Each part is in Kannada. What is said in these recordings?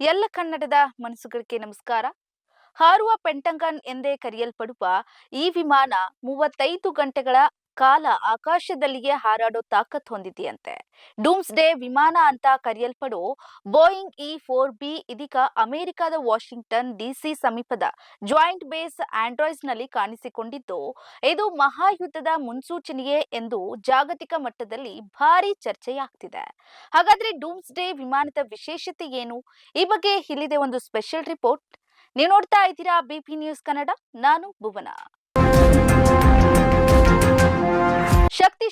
ಎಲ್ಲ ಕನ್ನಡದ ಮನಸ್ಸುಗಳಿಗೆ ನಮಸ್ಕಾರ. ಹಾರುವ ಪೆಂಟಂಗನ್ ಎಂದೇ ಕರೆಯಲ್ಪಡುವ ಈ ವಿಮಾನ ಮೂವತ್ತೈದು ಗಂಟೆಗಳ ಕಾಲ ಆಕಾಶದಲ್ಲಿಯೇ ಹಾರಾಡೋ ತಾಕತ್ ಹೊಂದಿದೆಯಂತೆ. ಡೂಮ್ಸ್ ಡೇ ವಿಮಾನ ಅಂತ ಕರೆಯಲ್ಪಡೋ ಬೋಯಿಂಗ್ ಇ ಫೋರ್ ಬಿ ಇದೀಗ ಅಮೆರಿಕದ ವಾಷಿಂಗ್ಟನ್ ಡಿಸಿ ಸಮೀಪದ ಜಾಯಿಂಟ್ ಬೇಸ್ ಆಂಡ್ರಾಯ್ಸ್ನಲ್ಲಿ ಕಾಣಿಸಿಕೊಂಡಿದ್ದು, ಇದು ಮಹಾಯುದ್ಧದ ಮುನ್ಸೂಚನೆಯೇ ಎಂದು ಜಾಗತಿಕ ಮಟ್ಟದಲ್ಲಿ ಭಾರಿ ಚರ್ಚೆಯಾಗ್ತಿದೆ. ಹಾಗಾದ್ರೆ ಡೂಮ್ಸ್ ಡೇ ವಿಮಾನದ ವಿಶೇಷತೆ ಏನು? ಈ ಬಗ್ಗೆ ಇಲ್ಲಿದೆ ಒಂದು ಸ್ಪೆಷಲ್ ರಿಪೋರ್ಟ್. ನೀವು ನೋಡ್ತಾ ಇದ್ದೀರಾ ಬಿಪಿ ನ್ಯೂಸ್ ಕನ್ನಡ, ನಾನು ಭುವನ.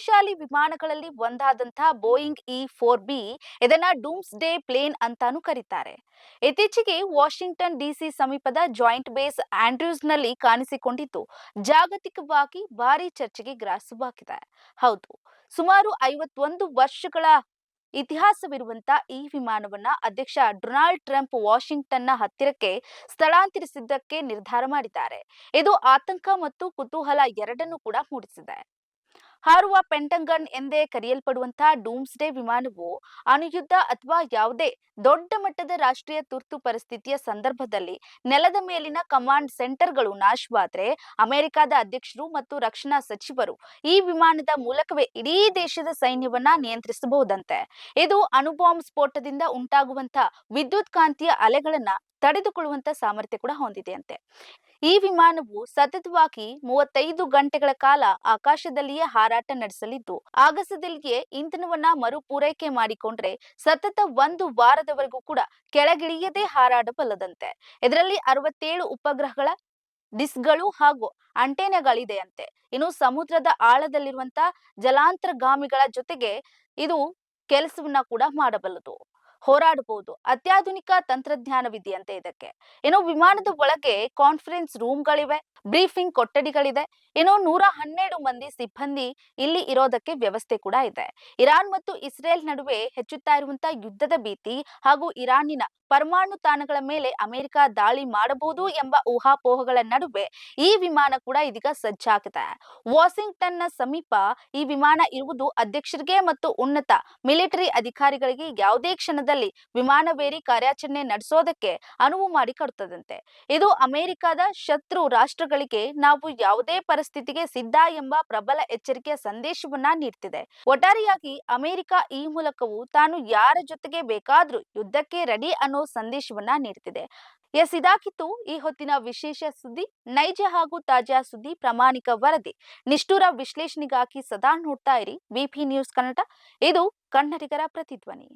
ಶಕ್ತಿಶಾಲಿ ವಿಮಾನಗಳಲ್ಲಿ ಒಂದಾದಂತಹ ಬೋಯಿಂಗ್ ಇ ಫೋರ್ ಬಿ ಇದನ್ನ ಡೂಮ್ಸ್ ಡೇ ಪ್ಲೇನ್ ಅಂತಾನೂ ಕರೀತಾರೆ. ಇತ್ತೀಚೆಗೆ ವಾಷಿಂಗ್ಟನ್ ಡಿಸಿ ಸಮೀಪದ ಜಾಯಿಂಟ್ ಬೇಸ್ ಆಂಡ್ರ್ಯೂಸ್ನಲ್ಲಿ ಕಾಣಿಸಿಕೊಂಡಿದ್ದು, ಜಾಗತಿಕವಾಗಿ ಭಾರಿ ಚರ್ಚೆಗೆ ಗ್ರಾಸವಾಗಿದೆ ಹೌದು, ಸುಮಾರು ಐವತ್ತೊಂದು ವರ್ಷಗಳ ಇತಿಹಾಸವಿರುವಂತ ಈ ವಿಮಾನವನ್ನ ಅಧ್ಯಕ್ಷ ಡೊನಾಲ್ಡ್ ಟ್ರಂಪ್ ವಾಷಿಂಗ್ಟನ್ನ ಹತ್ತಿರಕ್ಕೆ ಸ್ಥಳಾಂತರಿಸಿದ್ದಕ್ಕೆ ನಿರ್ಧಾರ ಮಾಡಿದ್ದಾರೆ. ಇದು ಆತಂಕ ಮತ್ತು ಕುತೂಹಲ ಎರಡನ್ನೂ ಕೂಡ ಮೂಡಿಸಿದೆ. ಹಾರುವ ಪೆಂಟಂಗನ್ ಎಂದೇ ಕರೆಯಲ್ಪಡುವಂತಹ ಡೂಮ್ಸ್ಡೇ ವಿಮಾನವು ಅಣುಯುದ್ಧ ಅಥವಾ ಯಾವುದೇ ದೊಡ್ಡ ಮಟ್ಟದ ರಾಷ್ಟ್ರೀಯ ತುರ್ತು ಪರಿಸ್ಥಿತಿಯ ಸಂದರ್ಭದಲ್ಲಿ ನೆಲದ ಮೇಲಿನ ಕಮಾಂಡ್ ಸೆಂಟರ್ಗಳು ನಾಶವಾದ್ರೆ ಅಮೆರಿಕದ ಅಧ್ಯಕ್ಷರು ಮತ್ತು ರಕ್ಷಣಾ ಸಚಿವರು ಈ ವಿಮಾನದ ಮೂಲಕವೇ ಇಡೀ ದೇಶದ ಸೈನ್ಯವನ್ನ ನಿಯಂತ್ರಿಸಬಹುದಂತೆ. ಇದು ಅಣುಬಾಂಬ್ ಸ್ಫೋಟದಿಂದ ಉಂಟಾಗುವಂತಹ ವಿದ್ಯುತ್ ಕಾಂತೀಯ ಅಲೆಗಳನ್ನ ತಡೆದುಕೊಳ್ಳುವಂತ ಸಾಮರ್ಥ್ಯ ಕೂಡ ಹೊಂದಿದೆಯಂತೆ. ಈ ವಿಮಾನವು ಸತತವಾಗಿ ಮೂವತ್ತೈದು ಗಂಟೆಗಳ ಕಾಲ ಆಕಾಶದಲ್ಲಿಯೇ ಹಾರಾಟ ನಡೆಸಲಿದ್ದು, ಆಗಸದಲ್ಲಿಯೇ ಇಂಧನವನ್ನ ಮರು ಪೂರೈಕೆ ಮಾಡಿಕೊಂಡ್ರೆ ಸತತ ಒಂದು ವಾರದವರೆಗೂ ಕೂಡ ಕೆಳಗಿಳಿಯದೆ ಹಾರಾಡಬಲ್ಲದಂತೆ. ಇದರಲ್ಲಿ ಅರವತ್ತೇಳು ಉಪಗ್ರಹಗಳ ಡಿಸ್ಕ್ಗಳು ಹಾಗೂ ಅಂಟೆನೆಗಳಿದೆಯಂತೆ ಇನ್ನು ಸಮುದ್ರದ ಆಳದಲ್ಲಿರುವಂತ ಜಲಾಂತರ್ಗಾಮಿಗಳ ಜೊತೆಗೆ ಇದು ಕೆಲಸವನ್ನ ಕೂಡ ಮಾಡಬಲ್ಲದು. ಹೋರಾಡಬಹುದು ಅತ್ಯಾಧುನಿಕ ತಂತ್ರಜ್ಞಾನವಿದೆಯಂತೆ ಇದಕ್ಕೆ. ಏನೋ ವಿಮಾನದ ಒಳಗೆ ಕಾನ್ಫರೆನ್ಸ್ ರೂಮ್ಗಳಿವೆ ಬ್ರೀಫಿಂಗ್ ಕೊಠಡಿಗಳಿದೆ ಏನೋ ನೂರ ಹನ್ನೆರಡು ಮಂದಿ ಸಿಬ್ಬಂದಿ ಇಲ್ಲಿ ಇರೋದಕ್ಕೆ ವ್ಯವಸ್ಥೆ ಕೂಡ ಇದೆ. ಇರಾನ್ ಮತ್ತು ಇಸ್ರೇಲ್ ನಡುವೆ ಹೆಚ್ಚುತ್ತಾ ಇರುವಂತಹ ಯುದ್ಧದ ಭೀತಿ ಹಾಗೂ ಇರಾನಿನ ಪರಮಾಣು ತಾಣಗಳ ಮೇಲೆ ಅಮೆರಿಕ ದಾಳಿ ಮಾಡಬಹುದು ಎಂಬ ಊಹಾಪೋಹಗಳ ನಡುವೆ ಈ ವಿಮಾನ ಕೂಡ ಇದೀಗ ಸಜ್ಜಾಗಿದೆ ನ ಸಮೀಪ ಈ ವಿಮಾನ ಇರುವುದು ಅಧ್ಯಕ್ಷರಿಗೆ ಮತ್ತು ಉನ್ನತ ಮಿಲಿಟರಿ ಅಧಿಕಾರಿಗಳಿಗೆ ಯಾವುದೇ ಕ್ಷಣದಲ್ಲಿ ವಿಮಾನವೇರಿ ಕಾರ್ಯಾಚರಣೆ ನಡೆಸೋದಕ್ಕೆ ಅನುವು ಮಾಡಿಕೊಡುತ್ತದಂತೆ ಇದು ಅಮೆರಿಕದ ಶತ್ರು ರಾಷ್ಟ್ರಗಳಿಗೆ ನಾವು ಯಾವುದೇ ಪರಿಸ್ಥಿತಿಗೆ ಸಿದ್ಧ ಎಂಬ ಪ್ರಬಲ ಎಚ್ಚರಿಕೆಯ ಸಂದೇಶವನ್ನ ನೀಡ್ತಿದೆ. ಒಟ್ಟಾರೆಯಾಗಿ ಅಮೆರಿಕ ಈ ಮೂಲಕವೂ ತಾನು ಯಾರ ಜೊತೆಗೆ ಬೇಕಾದ್ರೂ ಯುದ್ಧಕ್ಕೆ ರೆಡಿ ಅನ್ನೋ ಸಂದೇಶವನ್ನ ನೀಡ್ತಿದೆ. ಎಸ್, ಇದಾಗಿತ್ತು ಈ ಹೊತ್ತಿನ ವಿಶೇಷ ಸುದ್ದಿ. ನೈಜ ಹಾಗೂ ತಾಜಾ ಸುದ್ದಿ ಪ್ರಾಮಾಣಿಕ ವರದಿ. ನಿಷ್ಠುರ ವಿಶ್ಲೇಷಣೆಗಾಗಿ ಸದಾ ನೋಡ್ತಾ ಇರಿ. ಬಿಪಿ ನ್ಯೂಸ್ ಕನ್ನಡ ಇದು ಕನ್ನಡಿಗರ ಪ್ರತಿಧ್ವನಿ.